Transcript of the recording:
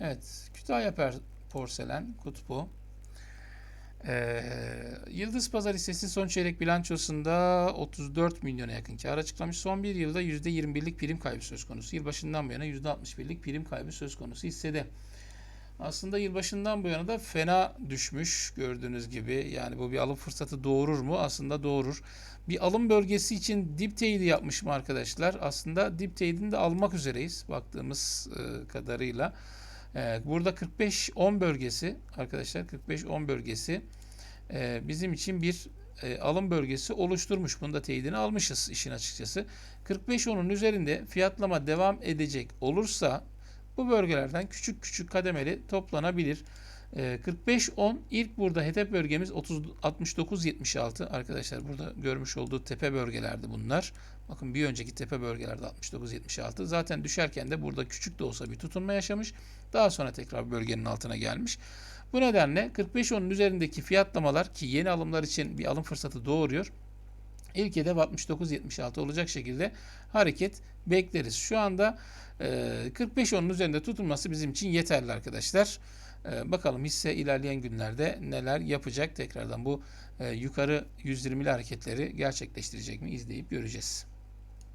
Evet, Kütahya porselen kutbu. Ee, Yıldız Pazar hissesi son çeyrek bilançosunda 34 milyona yakın kar açıklamış. Son bir yılda %21'lik prim kaybı söz konusu. Yılbaşından bu yana %61'lik prim kaybı söz konusu hissede. Aslında yılbaşından bu yana da fena düşmüş gördüğünüz gibi. Yani bu bir alım fırsatı doğurur mu? Aslında doğurur. Bir alım bölgesi için dip teyidi yapmış mı arkadaşlar? Aslında dip teyidini de almak üzereyiz baktığımız e, kadarıyla. E, burada 45-10 bölgesi arkadaşlar 45-10 bölgesi e, bizim için bir e, alım bölgesi oluşturmuş. Bunu da teyidini almışız işin açıkçası. 45-10'un üzerinde fiyatlama devam edecek olursa bu bölgelerden küçük küçük kademeli toplanabilir. Ee, 45-10 ilk burada hedef bölgemiz 30 69-76 arkadaşlar burada görmüş olduğu tepe bölgelerdi bunlar. Bakın bir önceki tepe bölgelerde 69-76 zaten düşerken de burada küçük de olsa bir tutunma yaşamış. Daha sonra tekrar bölgenin altına gelmiş. Bu nedenle 45-10'un üzerindeki fiyatlamalar ki yeni alımlar için bir alım fırsatı doğuruyor. İlk hedef 69-76 olacak şekilde hareket bekleriz. Şu anda e, 45-10'un üzerinde tutulması bizim için yeterli arkadaşlar. E, bakalım hisse ilerleyen günlerde neler yapacak tekrardan bu e, yukarı 120'li hareketleri gerçekleştirecek mi izleyip göreceğiz.